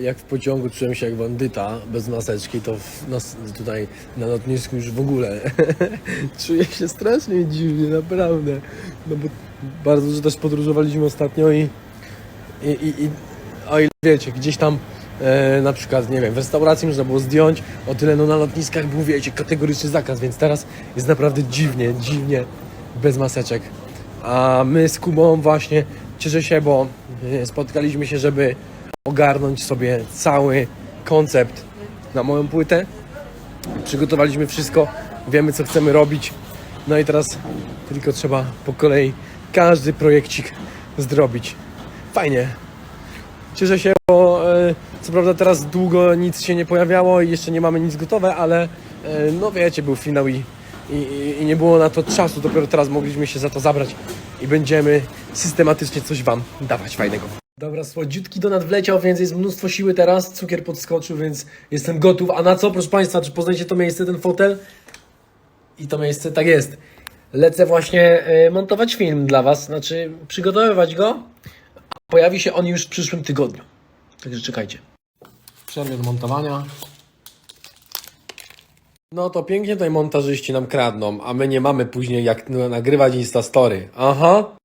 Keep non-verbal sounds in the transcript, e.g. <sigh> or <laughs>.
Jak w pociągu czułem się jak bandyta bez maseczki, to w, tutaj na lotnisku już w ogóle <laughs> czuję się strasznie dziwnie, naprawdę. No bo bardzo dużo też podróżowaliśmy ostatnio i, i, i, i o ile wiecie, gdzieś tam e, na przykład, nie wiem, w restauracji można było zdjąć, o tyle no na lotniskach był, wiecie, kategoryczny zakaz, więc teraz jest naprawdę dziwnie, dziwnie bez maseczek. A my z Kubą właśnie cieszę się, bo e, spotkaliśmy się, żeby ogarnąć sobie cały koncept na moją płytę. Przygotowaliśmy wszystko, wiemy co chcemy robić. No i teraz tylko trzeba po kolei każdy projekcik zrobić. Fajnie. Cieszę się, bo e, co prawda teraz długo nic się nie pojawiało i jeszcze nie mamy nic gotowe, ale e, no wiecie, był finał i, i, i- i nie było na to czasu. Dopiero teraz mogliśmy się za to zabrać i będziemy systematycznie coś Wam dawać fajnego. Dobra, słodziutki donat wleciał, więc jest mnóstwo siły teraz. Cukier podskoczył, więc jestem gotów. A na co, proszę Państwa, czy poznajecie to miejsce, ten fotel? I to miejsce, tak jest. Lecę właśnie e, montować film dla Was, znaczy przygotowywać go. A pojawi się on już w przyszłym tygodniu. Także czekajcie. Przerwie do montowania. No to pięknie tutaj montażyści nam kradną, a my nie mamy później jak nagrywać Instastory. Aha.